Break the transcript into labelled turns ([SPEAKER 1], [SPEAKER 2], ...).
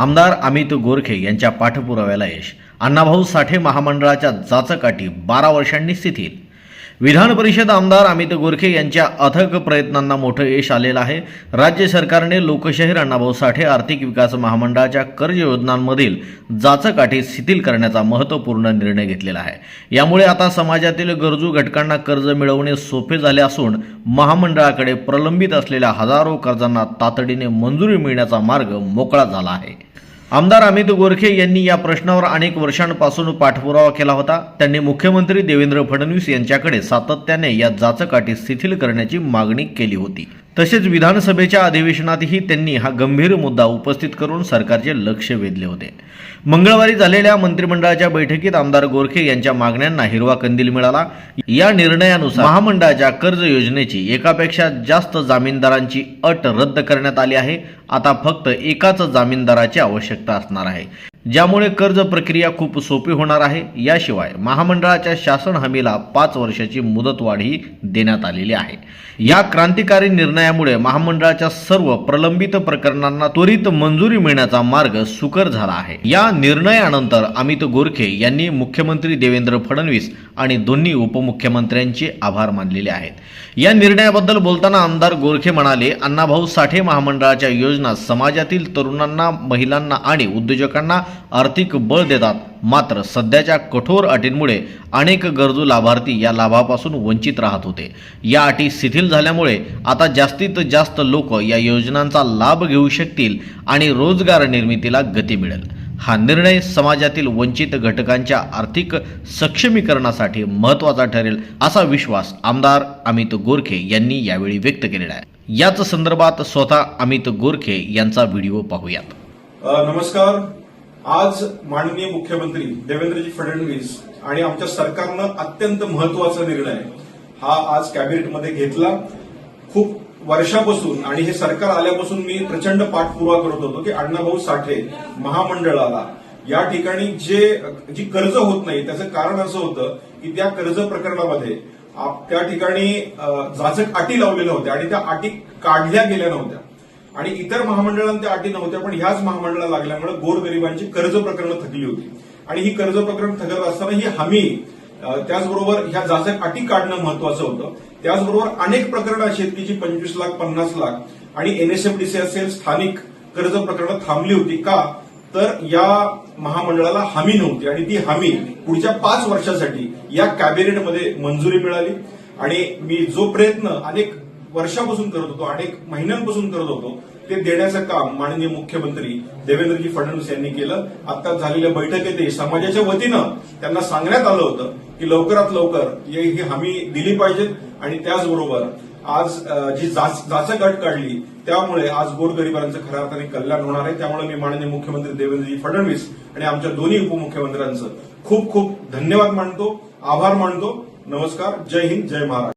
[SPEAKER 1] आमदार अमित गोरखे यांच्या पाठपुराव्याला यश. अण्णाभाऊ साठे महामंडळाच्या जाचकाठी बारा वर्षांनी स्थितीत विधान परिषद आमदार अमित गोरखे यांच्या अथक प्रयत्नांना मोठं यश आलेलं आहे. राज्य सरकारने लोकशाहीर अण्णाभाऊ साठे आर्थिक विकास महामंडळाच्या कर्ज योजनांमधील जाचकाठी शिथिल करण्याचा महत्त्वपूर्ण निर्णय घेतलेला आहे. यामुळे आता समाजातील गरजू घटकांना कर्ज मिळवणे सोपे झाले असून महामंडळाकडे प्रलंबित असलेल्या हजारो कर्जांना तातडीने मंजुरी मिळण्याचा मार्ग मोकळा झाला आहे. आमदार अमित गोरखे यांनी या प्रश्नावर अनेक वर्षांपासून पाठपुरावा केला होता. त्यांनी मुख्यमंत्री देवेंद्र फडणवीस यांच्याकडे सातत्याने या जाचकाठी शिथिल करण्याची मागणी केली होती. तसेच विधानसभेच्या अधिवेशनातही त्यांनी हा गंभीर मुद्दा उपस्थित करून सरकारचे लक्ष वेधले होते. मंगळवारी झालेल्या मंत्रिमंडळाच्या बैठकीत आमदार गोरखे यांच्या मागण्यांना हिरवा कंदील मिळाला. या निर्णयानुसार महामंडळाच्या कर्ज योजनेची एकापेक्षा जास्त जामीनदारांची अट रद्द करण्यात आली आहे. आता फक्त एकाच जामीनदाराची आवश्यकता असणार आहे. ज्यामुळे कर्ज प्रक्रिया खूप सोपी होणार आहे. याशिवाय महामंडळाच्या शासन हमीला पाच वर्षाची मुदतवाढही देण्यात आलेली आहे. या क्रांतिकारी निर्णयामुळे महामंडळाच्या सर्व प्रलंबित प्रकरणांना त्वरित मंजुरी मिळण्याचा मार्ग सुकर झाला आहे. या निर्णयानंतर अमित गोरखे यांनी मुख्यमंत्री देवेंद्र फडणवीस आणि दोन्ही उपमुख्यमंत्र्यांचे आभार मानलेले आहेत. या निर्णयाबद्दल बोलताना आमदार गोरखे म्हणाले अण्णाभाऊ साठे महामंडळाच्या योजना समाजातील तरुणांना महिलांना आणि उद्योजकांना आर्थिक बळ देतात. मात्र सध्याच्या कठोर अटींमुळे अनेक गरजू लाभार्थी या लाभापासून वंचित राहत होते. या अटी शिथिल झाल्यामुळे आता जास्तीत जास्त लोक या योजनांचा लाभ घेऊ शकतील आणि रोजगार निर्मितीला गती मिळेल. हा निर्णय समाजातील वंचित घटकांच्या आर्थिक सक्षमीकरणासाठी महत्त्वाचा ठरेल असा विश्वास आमदार अमित गोरखे यांनी यावेळी व्यक्त केलेला आहे. याच संदर्भात स्वतः अमित गोरखे यांचा व्हिडिओ पाहूयात.
[SPEAKER 2] नमस्कार. आज माननीय मुख्यमंत्री देवेंद्रजी फडणवीस आणि आमच्या सरकारनं अत्यंत महत्त्वाचा निर्णय हा आज कॅबिनेटमध्ये घेतला. खूप वर्षापासून आणि हे सरकार आल्यापासून मी प्रचंड पाठपुरावा करत होतो की अण्णाभाऊ साठे महामंडळाला या ठिकाणी जे जी कर्ज होत नाही त्याचं कारण असं होतं की त्या कर्ज प्रकरणामध्ये त्या ठिकाणी जाचक अटी लावलेल्या होत्या आणि त्या अटी काढल्या गेल्या नव्हत्या. आणि इतर महामंडळांच्या अटी नव्हत्या पण ह्याच महामंडळाला लागल्यामुळे गोरगरिबांची कर्ज प्रकरणं थकली होती. आणि ही कर्ज प्रकरण थकत असताना ही हमी त्याचबरोबर ह्या जाचक अटी काढणं महत्वाचं होतं. त्याचबरोबर अनेक प्रकरणं अशी आहेत की जी पंचवीस लाख पन्नास लाख आणि एनएसएफडीसी असेल स्थानिक कर्ज प्रकरणं थांबली होती का? तर या महामंडळाला हमी नव्हती आणि ती हमी पुढच्या पाच वर्षासाठी या कॅबिनेटमध्ये मंजुरी मिळाली. आणि मी जो प्रयत्न अनेक वर्षापासून करत होतो अनेक महिन्यांपासून करत होतो ते देण्याचं काम माननीय मुख्यमंत्री देवेंद्रजी फडणवीस यांनी केलं. आता झालेल्या बैठकीतही समाजाच्या वतीनं त्यांना सांगण्यात आलं होतं की लवकरात लवकर हे- ही हमी दिली पाहिजेत आणि त्याचबरोबर आज जी जाच- जाचक काढली त्यामुळे आज गोरगरिबांचं खऱ्या अर्थाने कल्याण होणार आहे. त्यामुळे मी माननीय मुख्यमंत्री देवेंद्रजी फडणवीस आणि आमच्या दोन्ही उपमुख्यमंत्र्यांचं खूप खूप धन्यवाद मानतो आभार मानतो. नमस्कार. जय हिंद जय महाराष्ट्र.